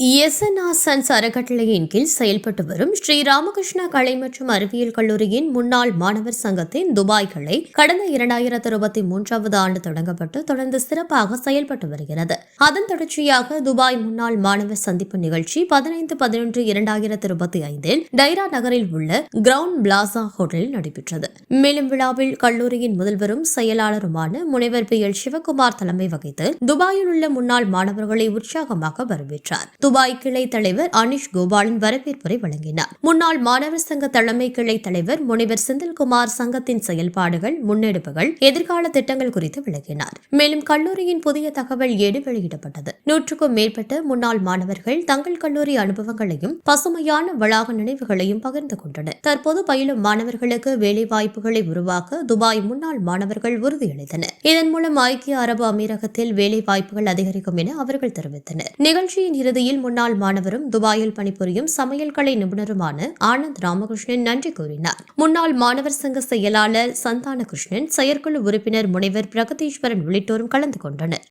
SNR அறக்கட்டளையின் கீழ் செயல்பட்டு வரும் ஸ்ரீ ராமகிருஷ்ணா கலை மற்றும் அறிவியல் கல்லூரியின் முன்னாள் மாணவர் சங்கத்தின் துபாய் கிளை கடந்த இரண்டாயிரத்து இருபத்தி மூன்றாவது ஆண்டு தொடங்கப்பட்டு தொடர்ந்து சிறப்பாக செயல்பட்டு வருகிறது. அதன் தொடர்ச்சியாக துபாய் முன்னாள் மாணவர் சந்திப்பு நிகழ்ச்சி பதினைந்து பதினொன்று இரண்டாயிரத்து இருபத்தி ஐந்தில் டைரா நகரில் உள்ள கிரவுண்ட் பிளாசா ஹோட்டலில் நடைபெற்றது. மேலும் விழாவில் கல்லூரியின் முதல்வரும் செயலாளருமான முனைவர் பி எல் சிவகுமார் தலைமை வகித்து துபாயில் உள்ள முன்னாள் மாணவர்களை உற்சாகமாக வரவேற்றார். துபாய் கிளை தலைவர் அனிஷ் கோபாலின் வரவேற்புரை வழங்கினார். முன்னாள் மாணவர் சங்க தலைமை கிளை தலைவர் முனைவர் செந்தில்குமார் சங்கத்தின் செயல்பாடுகள் முன்னெடுப்புகள் எதிர்கால திட்டங்கள் குறித்து விளக்கினார். மேலும் கல்லூரியின் புதிய தகவல் ஏடு வெளியிடப்பட்டது. நூற்றுக்கும் மேற்பட்ட முன்னாள் மாணவர்கள் தங்கள் கல்லூரி அனுபவங்களையும் பசுமையான வளாக நினைவுகளையும் பகிர்ந்து கொண்டனர். தற்போது பயிலும் மாணவர்களுக்கு வேலைவாய்ப்புகளை உருவாக்க துபாய் முன்னாள் மாணவர்கள் உறுதியளித்தனர். இதன் மூலம் ஐக்கிய அரபு அமீரகத்தில் வேலைவாய்ப்புகள் அதிகரிக்கும் என அவர்கள் தெரிவித்தனர். நிகழ்ச்சியின் இறுதியில் முன்னாள் மாணவரும் துபாயில் பணிபுரியும் சமையல் கலை நிபுணருமான ஆனந்த் ராமகிருஷ்ணன் நன்றி கூறினார். முன்னாள் மாணவர் சங்க செயலாளர் சந்தான கிருஷ்ணன் செயற்குழு உறுப்பினர் முனைவர் பிரகதீஸ்வரன் உள்ளிட்டோரும் கலந்து கொண்டனர்.